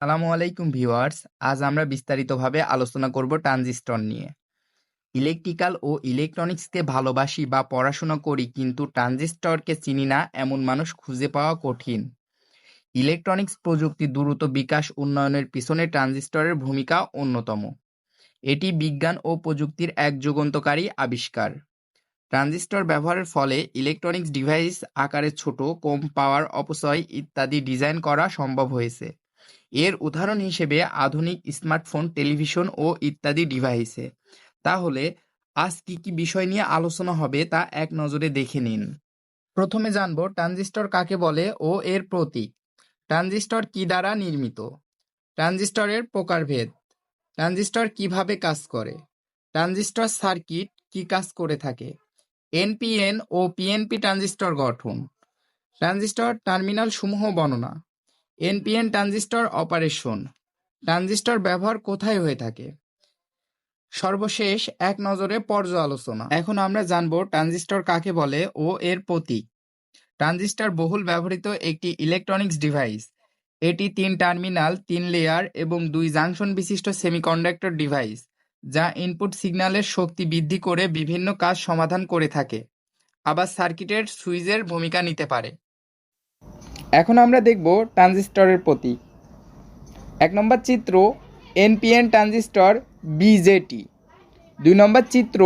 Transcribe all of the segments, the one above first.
আসসালামু আলাইকুম ভিউয়ার্স, আজ আমরা বিস্তারিতভাবে আলোচনা করব ট্রানজিস্টর নিয়ে। ইলেকট্রিক্যাল ও ইলেকট্রনিক্সকে ভালোবাসি বা পড়াশোনা করি কিন্তু ট্রানজিস্টরকে চিনি না এমন মানুষ খুঁজে পাওয়া কঠিন। ইলেকট্রনিক্স প্রযুক্তি দ্রুত বিকাশ উন্নয়নের পিছনে ট্রানজিস্টরের ভূমিকা অন্যতম। এটি বিজ্ঞান ও প্রযুক্তির এক যুগান্তকারী আবিষ্কার। ট্রানজিস্টর ব্যবহারের ফলে ইলেকট্রনিক্স ডিভাইস আকারে ছোট, কম পাওয়ার অপচয় ইত্যাদি ডিজাইন করা সম্ভব হয়েছে। এর উদাহরণ হিসেবে আধুনিক স্মার্টফোন, টেলিভিশন ও ইত্যাদি ডিভাইসে। তাহলে আজ কি কি বিষয় নিয়ে আলোচনা হবে তা এক নজরে দেখে নিন। প্রথমে জানব ট্রানজিস্টর কাকে বলে ও এর প্রতীক। ট্রানজিস্টর কি দ্বারা নির্মিত? ট্রানজিস্টরের প্রকারভেদ। ট্রানজিস্টর কীভাবে কাজ করে? ট্রানজিস্টর সার্কিট কি কাজ করে থাকে? এনপিএন ও পিএনপি ট্রানজিস্টর গঠন। ট্রানজিস্টর টার্মিনাল সমূহ বর্ণনা। NPN transistor operation. ট্রানজিস্টর ব্যবহার কোথায় হয়ে থাকে? সর্বশেষ এক নজরে পর্যালোচনা এখন আমরা জানব ট্রানজিস্টর কাকে বলে ও এর প্রতীক। ট্রানজিস্টর বহুল ব্যবহৃত একটি ইলেকট্রনিক্স ডিভাইস। এটি তিন টার্মিনাল, তিন লেয়ার এবং দুই জাংশন বিশিষ্ট সেমিকন্ডাক্টর ডিভাইস, যা ইনপুট সিগন্যালের শক্তি বৃদ্ধি করে বিভিন্ন কাজ সমাধান করে থাকে, আবার সার্কিটের সুইচের ভূমিকা নিতে পারে। এখন আমরা দেখব ট্রানজিস্টরের প্রতীক। এক নম্বর চিত্র এনপিএন ট্রানজিস্টর বিজেটি। দুই নম্বর চিত্র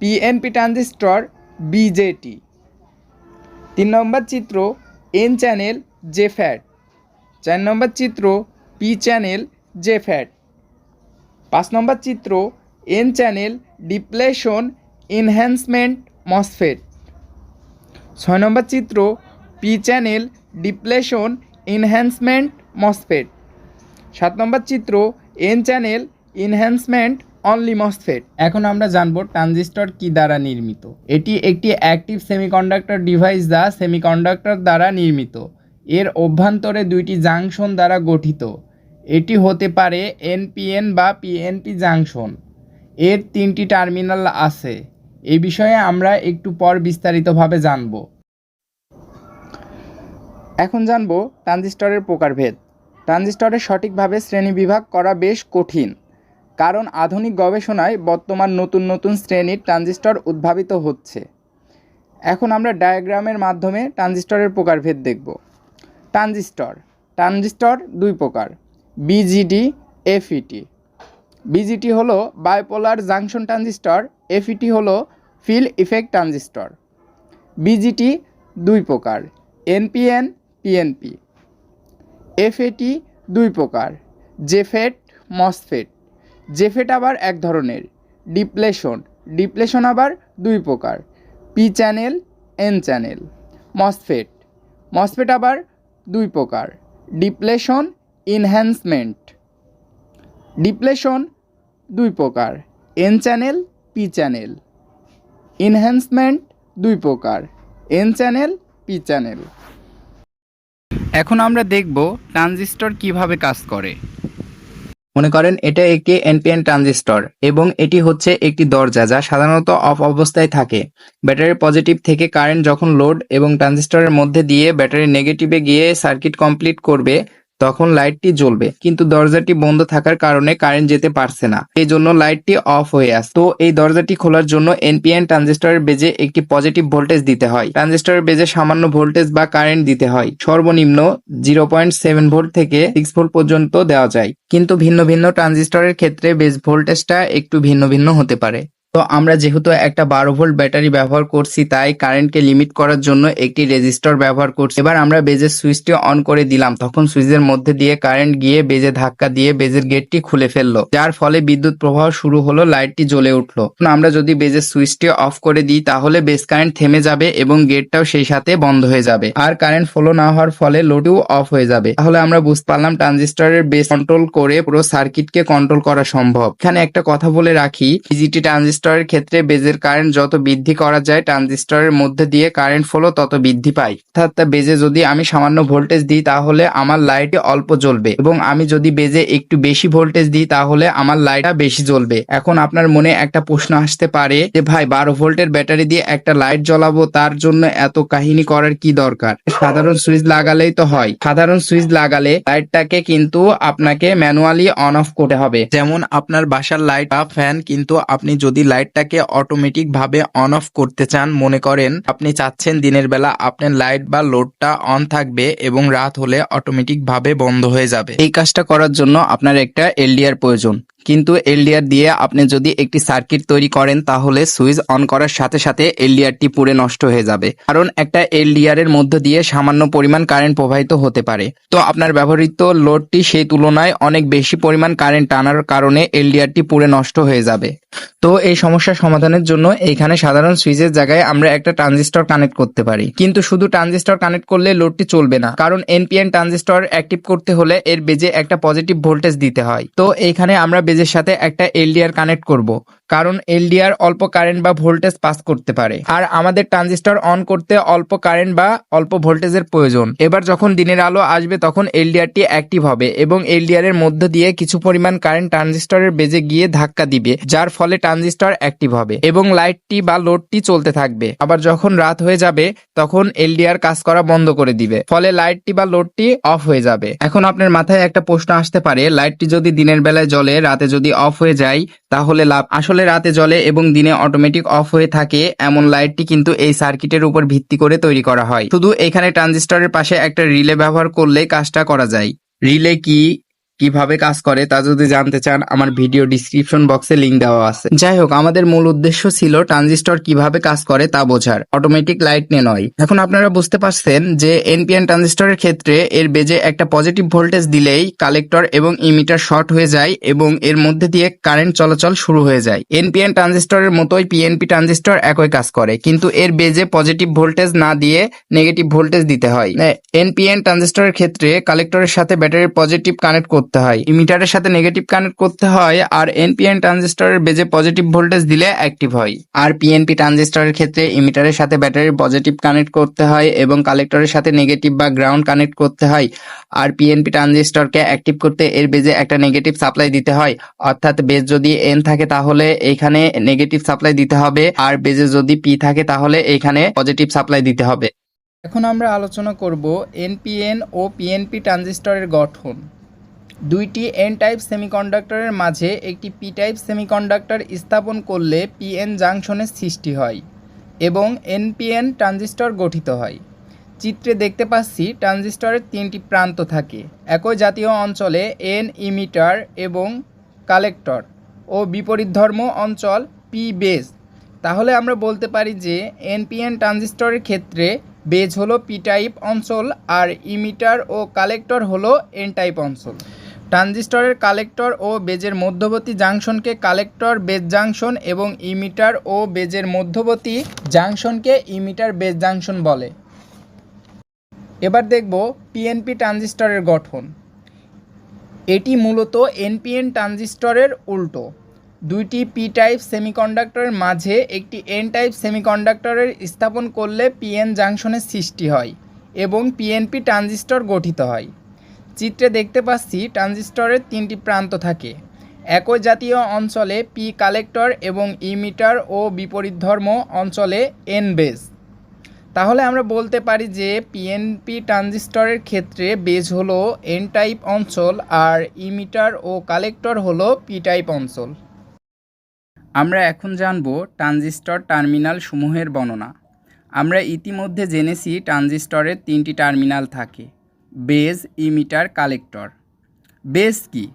পিএনপি ট্রানজিস্টর বিজেটি। তিন নম্বর চিত্র এন চ্যানেল জে ফ্যাট চার নম্বর চিত্র পি চ্যানেল জে ফ্যাট পাঁচ নম্বর চিত্র N channel depletion enhancement MOSFET. ছয় নম্বর চিত্র P channel depletion enhancement MOSFET. সাত নম্বর চিত্র, N channel enhancement only MOSFET. এখন আমরা জানব ট্রানজিস্টর কি দ্বারা নির্মিত। এটি একটি অ্যাক্টিভ সেমিকন্ডাক্টর ডিভাইস যা সেমিকন্ডাক্টর দ্বারা নির্মিত। এর অভ্যন্তরে দুইটি জাংশন দ্বারা গঠিত। এটি হতে পারে এনপিএন বা পিএনপি জাংশন। এর তিনটি টার্মিনাল আছে। এই বিষয়ে আমরা একটু পর বিস্তারিতভাবে জানব। এখন জানব ট্রানজিস্টরের প্রকারভেদ। ট্রানজিস্টরের সঠিকভাবে শ্রেণীবিভাগ করা বেশ কঠিন, কারণ আধুনিক গবেষণায় বর্তমান নতুন নতুন শ্রেণির ট্রানজিস্টর উদ্ভাবিত হচ্ছে। এখন আমরা ডায়াগ্রামের মাধ্যমে ট্রানজিস্টরের প্রকারভেদ দেখব। ট্রানজিস্টর ট্রানজিস্টর দুই প্রকার, বিজিডি, এফইটি। বিজিটি হলো বায়োপোলার জাংশন ট্রানজিস্টর, এফইটি হলো ফিল ইফেক্ট ট্রানজিস্টর। বিজিটি দুই প্রকার, এনপিএন পিএনপি এফএটি দুই প্রকার জেফেট মসফেট জেফেট আবার এক ধরনের ডিপ্লেশন ডিপ্লেশন আবার দুই প্রকার P channel N channel MOSFET MOSFET আবার দুই প্রকার ডিপ্লেশন ইনহ্যান্সমেন্ট ডিপ্লেশন দুই প্রকার N channel P channel enhancement দুই প্রকার এন চ্যানেল পি চ্যানেল এখন আমরা দেখব ট্রানজিস্টর কীভাবে কাজ করে। মনে করেন এটা একটি এনপিএন ট্রানজিস্টর এবং এটি হচ্ছে একটি দরজা যা সাধারণত অফ অবস্থায় থাকে। ব্যাটারি পজিটিভ থেকে কারেন্ট যখন লোড এবং ট্রানজিস্টরের মধ্যে দিয়ে ব্যাটারি নেগেটিভে গিয়ে সার্কিট কমপ্লিট করবে তখন লাইটটি জ্বলবে, কিন্তু দরজাটি বন্ধ থাকার কারণে কারেন্ট যেতে পারছে না। এই জন্য লাইটটি অফ হয়ে আসে তো এই দরজাটি খোলার জন্য এনপিএন ট্রানজিস্টরের বেজে একটি পজিটিভ ভোল্টেজ দিতে হয়। ট্রানজিস্টরের বেজে সামান্য ভোল্টেজ বা কারেন্ট দিতে হয়। সর্বনিম্ন জিরো পয়েন্ট সেভেন ভোল্ট থেকে সিক্স ভোল্ট পর্যন্ত দেওয়া যায়। কিন্তু ভিন্ন ভিন্ন ট্রানজিস্টরের ক্ষেত্রে বেজ ভোল্টেজটা একটু ভিন্ন ভিন্ন হতে পারে। তো আমরা যেহেতু একটা বারো ভোল্ট ব্যাটারি ব্যবহার করছি, তাই কারেন্টকে লিমিট করার জন্য একটি রেজিস্টর ব্যবহার করছি। এবার আমরা বেজের সুইচটি অন করে দিলাম। তখন সুইচের মধ্যে দিয়ে কারেন্ট গিয়ে বেজে ধাক্কা দিয়ে বেজের গেটটি খুলে ফেলল। যার ফলে বিদ্যুৎ প্রবাহ শুরু হলো লাইটটি জ্বলে উঠল। আমরা যদি বেজের সুইচটি অফ করে দিই, তাহলে বেজ কারেন্ট থেমে যাবে এবং গেটটাও সেই সাথে বন্ধ হয়ে যাবে। আর কারেন্ট ফলো না হওয়ার ফলে লোডও অফ হয়ে যাবে। তাহলে আমরা বুঝতে পারলাম ট্রানজিস্টরের বেস কন্ট্রোল করে পুরো সার্কিটকে কন্ট্রোল করা সম্ভব। এখানে একটা কথা বলে রাখি ডিজিটি ট্রানজিস্টর ট্রানজিস্টরের ক্ষেত্রে বেজের কারেন্ট যত বৃদ্ধি করা যায়, ট্রানজিস্টরের মধ্যে দিয়ে কারেন্ট ফ্লো তত বৃদ্ধি পায়। অর্থাৎ বেজে যদি আমি সামান্য ভোল্টেজ দিই, তাহলে আমার লাইটে অল্প জ্বলবে এবং আমি যদি বেজে একটু বেশি ভোল্টেজ দিই, তাহলে আমার লাইটটা বেশি জ্বলবে। এখন আপনার মনে একটা প্রশ্ন আসতে পারে যে, ভাই, বারো ভোল্টের ব্যাটারি দিয়ে একটা লাইট জ্বলাবো, তার জন্য এত কাহিনী করার কি দরকার? সাধারণ সুইচ লাগালেই তো হয়। সাধারণ সুইচ লাগালে লাইটটাকে কিন্তু আপনাকে ম্যানুয়ালি অন অফ করতে হবে। যেমন আপনার বাসার লাইট বা ফ্যান কিন্তু আপনি যদি লাইটটাকে অটোমেটিক ভাবে অন অফ করতে চান, মনে করেন আপনি চাচ্ছেন দিনের বেলা আপনার লাইট বা লোডটা অন থাকবে এবং রাত হলে অটোমেটিক ভাবে বন্ধ হয়ে যাবে। এই কাজটা করার জন্য আপনার একটা এলডিআর প্রয়োজন। কিন্তু এলডিআর দিয়ে আপনি যদি একটি সার্কিট তৈরি করেন, তাহলে সুইচ অন করার সাথে সাথে এলডিআরটি পুড়ে নষ্ট হয়ে যাবে। কারণ একটা এলডিআর এর মধ্য দিয়ে সামান্য পরিমাণ কারেন্ট প্রবাহিত হতে পারে। তো আপনার ব্যবহৃত লোডটি সেই তুলনায় অনেক বেশি পরিমাণ কারেন্ট টানার কারণে এলডিআরটি পুড়ে নষ্ট হয়ে যাবে। তো এই সমস্যা সমাধানের জন্য এখানে সাধারণ সুইচের জায়গায় আমরা একটা ট্রানজিস্টর কানেক্ট করতে পারি। কিন্তু শুধু ট্রানজিস্টর কানেক্ট করলে লোডটি চলবে না। কারণ এনপিএন ট্রানজিস্টর অ্যাক্টিভ করতে হলে এর বেজে একটা পজিটিভ ভোল্টেজ দিতে হয়। তো এইখানে আমরা বেজের সাথে একটা এলডিআর কানেক্ট করব। কারণ এলডিআর অল্প কারেন্ট বা ভোল্টেজ পাস করতে পারে। আর আমাদের ট্রানজিস্টর অন করতে অল্প কারেন্ট বা অল্প ভোল্টেজের প্রয়োজন। এবার যখন দিনের আলো আসবে তখন এলডিআরটি অ্যাক্টিভ হবে এবং এলডিআর এর মধ্য দিয়ে কিছু পরিমাণ কারেন্ট ট্রানজিস্টরের বেজে গিয়ে ধাক্কা দিবে, যার ফলে ট্রানজিস্টর অ্যাক্টিভ হবে এবং লাইটটি বা লোডটি চলতে থাকবে। আবার যখন রাত হয়ে যাবে তখন এলডিআর কাজ করা বন্ধ করে দিবে, ফলে লাইটটি বা লোডটি অফ হয়ে যাবে। এখন আপনার মাথায় একটা প্রশ্ন আসতে পারে, লাইটটি যদি দিনের বেলায় জ্বলে, রাতে যদি অফ হয়ে যায় তাহলে লাভ। আসলে রাতে জ্বলে এবং দিনে অটোমেটিক অফ হয়ে থাকে এমন লাইটটি কিন্তু এই সার্কিটের উপর ভিত্তি করে তৈরি করা হয়। শুধু এখানে ট্রানজিস্টরের পাশে একটা রিলে ব্যবহার করলে কাজটা করা যায়। রিলে কি? কীভাবে কাজ করে তা যদি জানতে চান, আমার ভিডিও ডিসক্রিপশন বক্সে লিংক দেওয়া আছে। যাই হোক আমাদের মূল উদ্দেশ্য ছিল ট্রানজিস্টর কীভাবে কাজ করে তা বোঝার অটোমেটিক লাইট নিয়ে নয় এখন আপনারা বুঝতে পারছেন যে এনপিএন ট্রানজিস্টরের ক্ষেত্রে এর বেজে একটা পজিটিভ ভোল্টেজ দিলেই কালেক্টর এবং ইমিটার শর্ট হয়ে যায় এবং এর মধ্যে দিয়ে কারেন্ট চলাচল শুরু হয়ে যায়। এনপিএন ট্রানজিস্টরের মতোই পিএনপি ট্রানজিস্টর একই কাজ করে, কিন্তু এর বেজে পজিটিভ ভোল্টেজ না দিয়ে নেগেটিভ ভোল্টেজ দিতে হয়। এনপিএন ট্রানজিস্টরের ক্ষেত্রে কালেক্টরের সাথে ব্যাটারির পজিটিভ কানেক্ট করতে হয়। ইমিটারের সাথে নেগেটিভ কানেক্ট করতে হয় আর এনপিএন ট্রানজিস্টরের বেজে পজিটিভ ভোল্টেজ দিলে অ্যাক্টিভ হয়। আর পিএনপি ট্রানজিস্টরের ক্ষেত্রে ইমিটারের সাথে ব্যাটারির পজিটিভ কানেক্ট করতে হয় এবং কালেক্টরের সাথে নেগেটিভ বা গ্রাউন্ড কানেক্ট করতে হয়। আর পিএনপি ট্রানজিস্টরকে অ্যাক্টিভ করতে এর বেজে একটা নেগেটিভ সাপ্লাই দিতে হয়। অর্থাৎ বেজ যদি এন থাকে তাহলে এখানে নেগেটিভ সাপ্লাই দিতে হবে আর বেজে যদি পি থাকে তাহলে এখানে পজিটিভ সাপ্লাই দিতে হবে। এখন আমরা আলোচনা করব এনপিএন ও পিএনপি ট্রানজিস্টরের গঠন। দুইটি এন টাইপ সেমিকন্ডাক্টরের মাঝে একটি পি টাইপ সেমিকন্ডাক্টর স্থাপন করলে পিএন জাংশনের সৃষ্টি হয় এবং এনপিএন ট্রানজিস্টর গঠিত হয়। চিত্রে দেখতে পাচ্ছি ট্রানজিস্টরের তিনটি প্রান্ত থাকে। একই জাতীয় অঞ্চলে এন ইমিটার এবং কালেক্টর ও বিপরীত ধর্ম অঞ্চল পি বেজ তাহলে আমরা বলতে পারি যে এনপিএন ট্রানজিস্টরের ক্ষেত্রে বেজ হলো পি টাইপ অঞ্চল আর ইমিটার ও কালেক্টর হলো এন টাইপ অঞ্চল। ট্রানজিস্টরের কালেক্টর ও বেজের মধ্যবর্তী জাংশনকে কালেক্টর, বেজ জাংশন এবং ইমিটার ও বেজের মধ্যবর্তী জাংশনকে ইমিটার, বেজ জাংশন বলে। এবার দেখব পিএনপি ট্রানজিস্টরের গঠন। এটি মূলত এনপিএন ট্রানজিস্টরের উল্টো। দুইটি পি টাইপ সেমিকন্ডাক্টরের মাঝে একটি এন টাইপ সেমিকন্ডাক্টরের স্থাপন করলে পিএন জাংশনের সৃষ্টি হয় এবং পিএনপি ট্রানজিস্টর গঠিত হয়। চিত্রে দেখতে পাচ্ছি ট্রানজিস্টরের তিনটি প্রান্ত থাকে। একই জাতীয় অঞ্চলে পি কালেক্টর এবং ইমিটার ও বিপরীত ধর্ম অঞ্চলে এন বেজ। তাহলে আমরা বলতে পারি যে পিএনপি ট্রানজিস্টরের ক্ষেত্রে বেজ হলো এন টাইপ অঞ্চল আর ইমিটার ও কালেক্টর হলো পি টাইপ অঞ্চল। আমরা এখন জানব ট্রানজিস্টর টার্মিনাল সমূহের বর্ণনা। আমরা ইতিমধ্যে জেনেছি ট্রানজিস্টরের তিনটি টার্মিনাল থাকে। Base emitter collector. বেজ কি?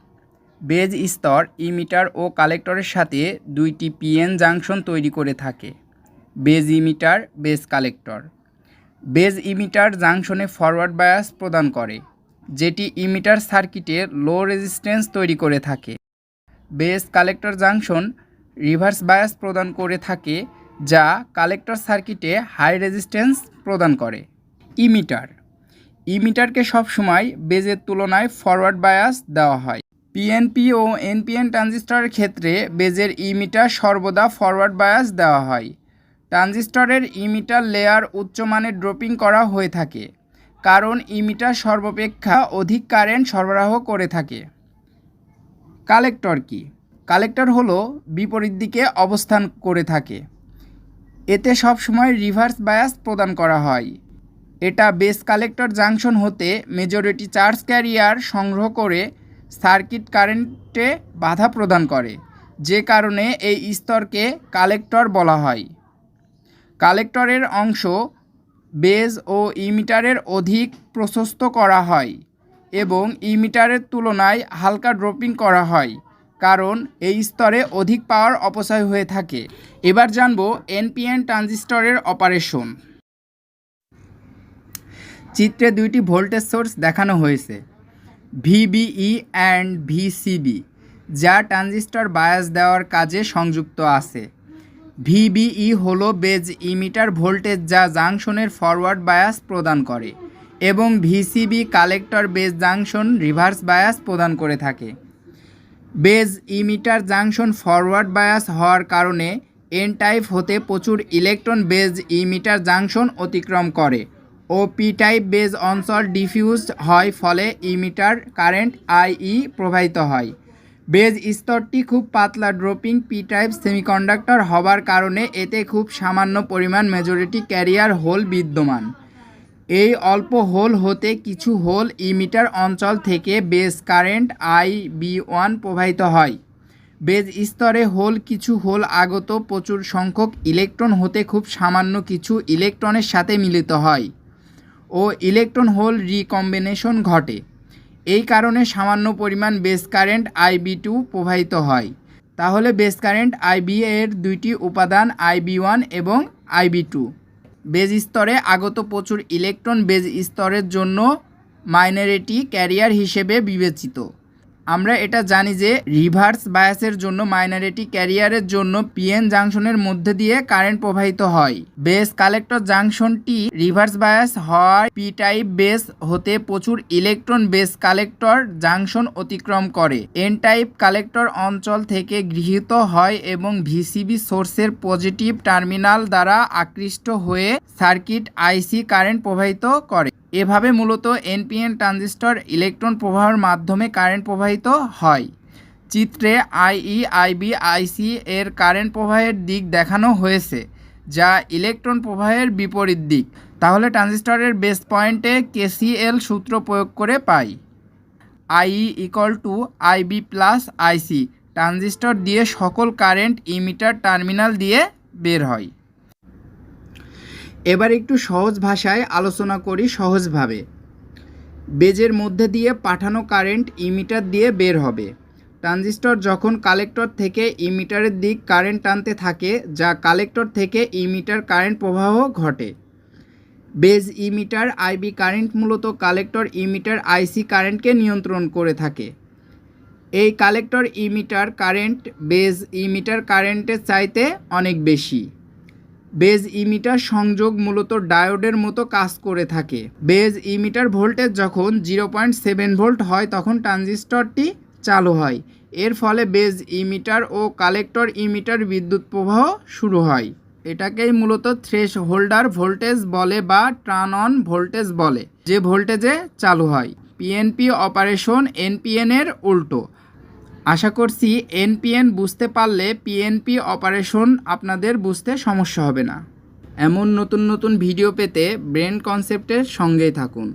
বেজ স্তর, ইমিটার ও কালেক্টরের সাথে দুইটি পিএন জাংশন তৈরি করে থাকে। Base emitter, base collector. Base emitter জাংশনে forward bias প্রদান করে, যেটি ইমিটার সার্কিটে লো রেজিস্ট্যান্স তৈরি করে থাকে। Base collector junction reverse bias প্রদান করে থাকে, যা কালেক্টর সার্কিটে হাই রেজিস্ট্যান্স প্রদান করে। ইমিটার ইমিটারকে সবসময় বেজের তুলনায় ফরওয়ার্ড বায়াস দেওয়া হয়। পিএনপি ও এনপিএন ট্রানজিস্টরের ক্ষেত্রে বেজের ইমিটার সর্বদা ফরওয়ার্ড বায়াস দেওয়া হয়। ট্রানজিস্টরের ইমিটার লেয়ার উচ্চমানের ড্রপিং করা হয়ে থাকে, কারণ ইমিটার সর্বাপেক্ষা অধিক কারেন্ট সরবরাহ করে থাকে। কালেক্টর কি? কালেক্টর হলো বিপরীত দিকে অবস্থান করে থাকে। এতে সবসময় রিভার্স বায়াস প্রদান করা হয়। এটা বেস কালেক্টর জাংশন হতে মেজরিটি চার্জ ক্যারিয়ার সংগ্রহ করে সার্কিট কারেন্টে বাধা প্রদান করে, যে কারণে এই স্তরকে কালেক্টর বলা হয়। কালেক্টরের অংশ বেজ ও ইমিটারের অধিক প্রশস্ত করা হয় এবং ইমিটারের তুলনায় হালকা ড্রপিং করা হয়, কারণ এই স্তরে অধিক পাওয়ার অপচয় হয়ে থাকে। এবার জানব এনপিএন ট্রানজিস্টরের অপারেশন। চিত্রে দুইটি ভোল্টেজ সোর্স দেখানো হয়েছে, ভিবিই অ্যান্ড ভিসিবি, যা ট্রানজিস্টর বায়াস দেওয়ার কাজে সংযুক্ত আছে। ভিবিই হল বেজ ইমিটার ভোল্টেজ যা জাংশনের ফরওয়ার্ড বায়াস প্রদান করে এবং VCB collector base junction reverse bias প্রদান করে থাকে। Base emitter junction forward bias হওয়ার কারণে এন টাইপ হতে প্রচুর ইলেকট্রন বেজ ইমিটার জাংশন অতিক্রম করে। ও পি টাইপ বেজ অঞ্চল ডিফিউজড হয় ফলে ইমিটার কারেন্ট আইই প্রবাহিত হয়। বেজ স্তরটি খুব পাতলা ড্রপিং পি টাইপ সেমিকন্ডাক্টর হবার কারণে এতে খুব সামান্য পরিমাণ মেজরিটি ক্যারিয়ার হোল বিদ্যমান। এই অল্প হোল হতে কিছু হোল ইমিটার অঞ্চল থেকে base current I B one প্রবাহিত হয়। বেজ স্তরে হোল কিছু হোল আগত প্রচুর সংখ্যক ইলেকট্রন হতে খুব সামান্য কিছু ইলেকট্রনের সাথে মিলিত হয়। ও ইলেকট্রন হোল রিকম্বিনেশন ঘটে। এই কারণে সামান্য পরিমাণ বেস কারেন্ট আইবি টু প্রবাহিত হয়। তাহলে বেস কারেন্ট আইবি এর দুইটি উপাদান আইবি ওয়ান এবং আইবি টু। বেজ স্তরে আগত প্রচুর ইলেকট্রন বেজ স্তরের জন্য মাইনরিটি ক্যারিয়ার হিসেবে বিবেচিত। আমরা এটা জানি যে রিভার্স বায়াসের জন্য মাইনরিটি ক্যারিয়ারের জন্য পিএন জাংশনের মধ্যে দিয়ে কারেন্ট প্রবাহিত হয়। বেস কালেক্টর জাংশনটি রিভার্স বায়াস হওয়ার পি টাইপ বেস হতে প্রচুর ইলেকট্রন বেস কালেক্টর জাংশন অতিক্রম করে। এন টাইপ কালেক্টর অঞ্চল থেকে গৃহীত হয় এবং ভিসিবি সোর্সের পজিটিভ টার্মিনাল দ্বারা আকৃষ্ট হয়ে সার্কিট আইসি কারেন্ট প্রবাহিত করে। এভাবে মূলত এনপিএন ট্রানজিস্টর ইলেকট্রন প্রবাহের মাধ্যমে কারেন্ট প্রবাহিত হয়। চিত্রে আইই, আইবি, আইসি এর কারেন্ট প্রবাহের দিক দেখানো হয়েছে, যা ইলেকট্রন প্রবাহের বিপরীত দিক। তাহলে ট্রানজিস্টরের বেস পয়েন্টে কেসিএল সূত্র প্রয়োগ করে পাই। IE equal to IB plus IC. Transistor দিয়ে সকল কারেন্ট ইমিটার টার্মিনাল দিয়ে বের হয়। এবার একটু সহজ ভাষায় আলোচনা করি সহজভাবে। বেজের মধ্যে দিয়ে পাঠানো কারেন্ট ইমিটার দিয়ে বের হবে। ট্রানজিস্টর যখন কালেক্টর থেকে ইমিটারের দিক কারেন্ট টানতে থাকে, যা কালেক্টর থেকে ইমিটার কারেন্ট প্রবাহ ঘটে। বেজ ইমিটার আইবি কারেন্ট মূলত কালেক্টর ইমিটার আইসি কারেন্টকে নিয়ন্ত্রণ করে থাকে। এই collector emitter current base emitter কারেন্টের চাইতে অনেক বেশি। বেজ ইমিটার সংযোগ মূলত ডায়োডের মতো কাজ করে থাকে। বেজ ইমিটার ভোল্টেজ যখন জিরো পয়েন্ট সেভেন ভোল্ট হয়, তখন ট্রানজিস্টরটি চালু হয়। এর ফলে বেজ ইমিটার ও কালেক্টর ইমিটার বিদ্যুৎ প্রবাহ শুরু হয়। এটাকেই মূলত থ্রেশ হোল্ডার ভোল্টেজ বলে বা ট্রান অন ভোল্টেজ বলে, যে ভোল্টেজে চালু হয়। পিএনপি অপারেশন এনপিএনের উল্টো। আশা করছি এনপিএন বুঝতে পারলে পিএনপি অপারেশন আপনাদের বুঝতে সমস্যা হবে না। এমন নতুন নতুন ভিডিও পেতে ব্রেন কনসেপ্টের সঙ্গেই থাকুন।